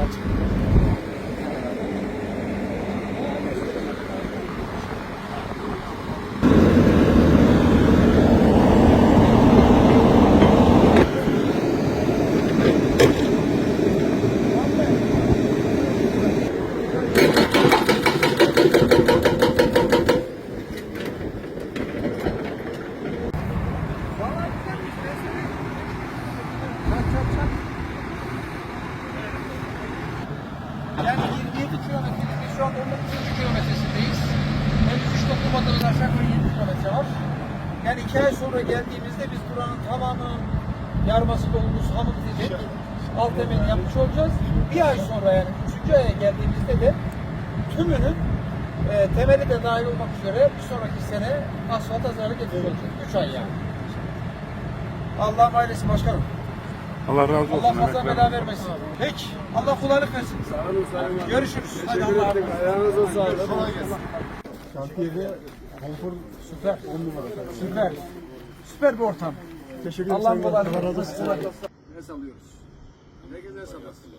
Çak çak çak. Yani 27 kilometrelik şu an 19. kilometresindeyiz. Henüz 3 dokumadığımız aşağı yukarı 20 kilometre var. Yani 2 ay sonra geldiğimizde biz buranın tamamı yarması dolmuş hamut diyecek. Alt temelini yapmış olacağız. Bir ay sonra yani 3. aya geldiğimizde de tümünün e, temeli de dahil olmak üzere bir sonraki sene asfalt hazırlık getiriyor olacak. 3 ay yani. Allah'ım ailesi başkanım. Allah razı olsun. Allah fazla emekler. bela vermesin. Peki. Allah kolaylık versin. Görüşürüz. Hadi Allah'a emanet. Ayağınıza sağlık. Kolay gelsin. Şantiyede konfor Süper. 10 numara. Süper. Süper bir ortam. Teşekkür ederim. Allah'ın kolaylık versin. Ne sallıyoruz? Ne güzel sallıyorsun.